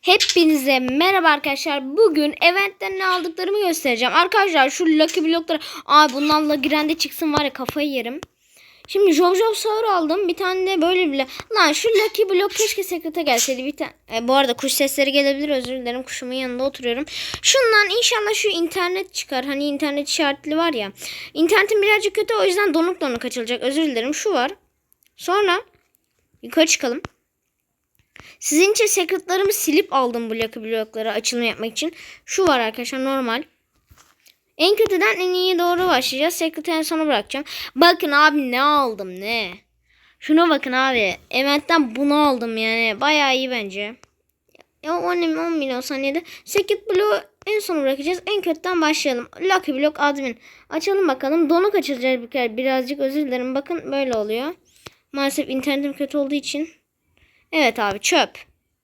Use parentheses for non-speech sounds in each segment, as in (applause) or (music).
Hepinize merhaba arkadaşlar. Bugün eventten ne aldıklarımı göstereceğim. Arkadaşlar şu Lucky Block'ları... Aa bunlarla girende çıksın var ya kafayı yerim. Şimdi Job Saur aldım. Bir tane de böyle bile. Lan şu Lucky Block keşke sekrete gelseydi. Bir tane. E, bu arada kuş sesleri gelebilir. Özür dilerim. Kuşumun yanında oturuyorum. Şundan inşallah şu internet çıkar. Hani internet işaretli var ya. İnternetim birazcık kötü. O yüzden donuk donuk açılacak. Özür dilerim. Şu var. Sonra yukarı çıkalım. Sizin için secretlarımı silip aldım bu Lucky blokları açılımı yapmak için. Şu var arkadaşlar normal. En kötüden en iyiye doğru başlayacağız. Secret'ı en sona bırakacağım. Bakın abi ne aldım ne. Şuna bakın abi. Event'ten bunu aldım yani. Bayağı iyi bence. Ya 10, 10 milyon saniyede. Secret bloğu en sona bırakacağız. En kötüden başlayalım. Lucky block admin. Açalım bakalım. Donuk açılacak bir. Birazcık özür dilerim. Bakın böyle oluyor. Maalesef internetim kötü olduğu için Evet abi çöp.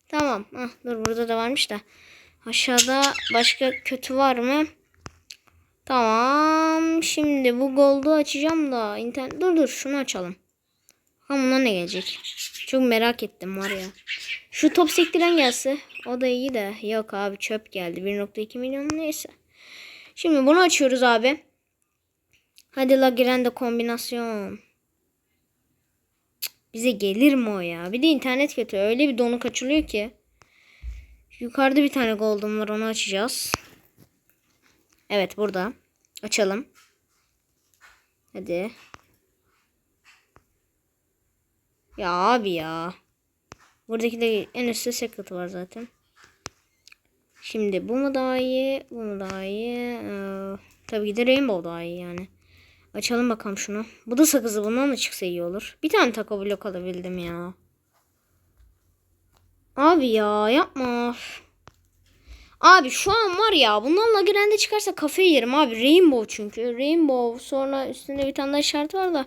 Tamam. Ah, dur burada da varmış da. Aşağıda başka kötü var mı? Tamam. Şimdi bu gold'u açacağım da. internet Dur dur şunu açalım. Ha buna ne gelecek? Çok merak ettim var ya. Şu top sektiren gelse. O da iyi de. Yok abi çöp geldi. 1.2 milyon neyse. Şimdi bunu açıyoruz abi. Hadi la giren de kombinasyon. Bize gelir mi o ya? Bir de internet kötü. Öyle bir donuk açılıyor ki. Yukarıda bir tane golden var. Onu açacağız. Evet burada. Açalım. Hadi. Ya abi ya. Buradaki de en üstte secret var zaten. Şimdi bu mu daha iyi? Bu mu daha iyi? Ee, tabii ki de rainbow daha iyi yani. Açalım bakalım şunu. Bu da sakızı bundan da çıksa iyi olur. Bir tane taco blok alabildim ya. Abi ya yapma. Abi şu an var ya bundan Lagrange çıkarsa kafayı yerim abi. Rainbow çünkü. Rainbow sonra üstünde bir tane daha şart var da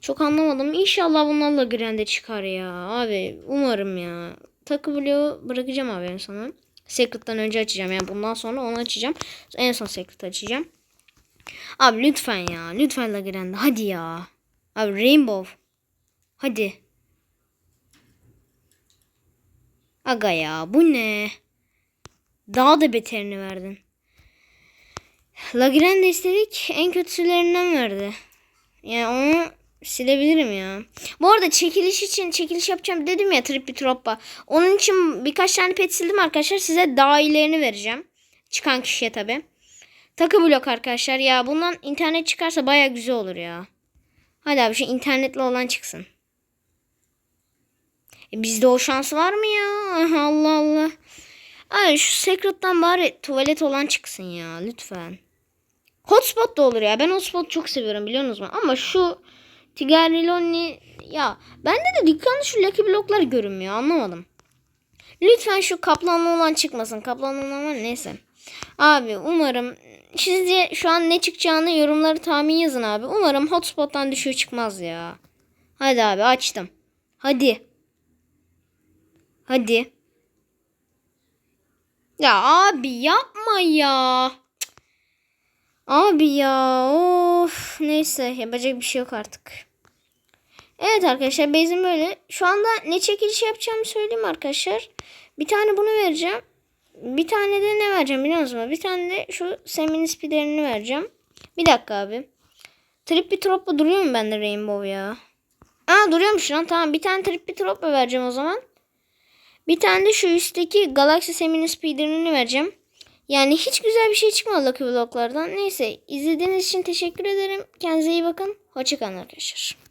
çok anlamadım. İnşallah bundan Lagrange çıkar ya. Abi umarım ya. Taco bloğu bırakacağım abi en sona. Secret'tan önce açacağım. Yani bundan sonra onu açacağım. En son Secret açacağım. Abi lütfen ya. Lütfen Lagrange. Hadi ya. Abi Rainbow. Hadi. Aga ya bu ne? Daha da beterini verdin. Lagrange istedik. En kötülerinden verdi. Yani onu silebilirim ya. Bu arada çekiliş için çekiliş yapacağım dedim ya Trippi Troppa. Onun için birkaç tane pet sildim arkadaşlar. Size daha iyilerini vereceğim. Çıkan kişiye tabi. Takı blok arkadaşlar. Ya bundan internet çıkarsa baya güzel olur ya. Hadi abi şu internetli olan çıksın. E bizde o şans var mı ya? (laughs) Allah Allah. Ay şu secret'tan bari tuvalet olan çıksın ya lütfen. Hotspot da olur ya. Ben hotspot çok seviyorum biliyorsunuz mu? Ama şu Tigariloni ya bende de dükkanda şu Lucky bloklar görünmüyor anlamadım. Lütfen şu kaplanlı olan çıkmasın. Kaplanlı olan neyse. Abi umarım sizce şu an ne çıkacağını yorumları tahmin yazın abi. Umarım hotspot'tan düşüğü çıkmaz ya. Hadi abi açtım. Hadi. Hadi. Ya abi yapma ya. Abi ya of neyse yapacak bir şey yok artık. Evet arkadaşlar bezim böyle. Şu anda ne çekiliş yapacağımı söyleyeyim arkadaşlar. Bir tane bunu vereceğim. Bir tane de ne vereceğim biliyor musunuz? Bir tane de şu Semin spiderini vereceğim. Bir dakika abi. Trip bir tropla duruyor mu bende Rainbow ya? Aa duruyormuş lan tamam. Bir tane trip bir tropla vereceğim o zaman. Bir tane de şu üstteki Galaxy Semin spiderini vereceğim. Yani hiç güzel bir şey çıkmadı Lucky Block'lardan. Neyse izlediğiniz için teşekkür ederim. Kendinize iyi bakın. Hoşçakalın arkadaşlar.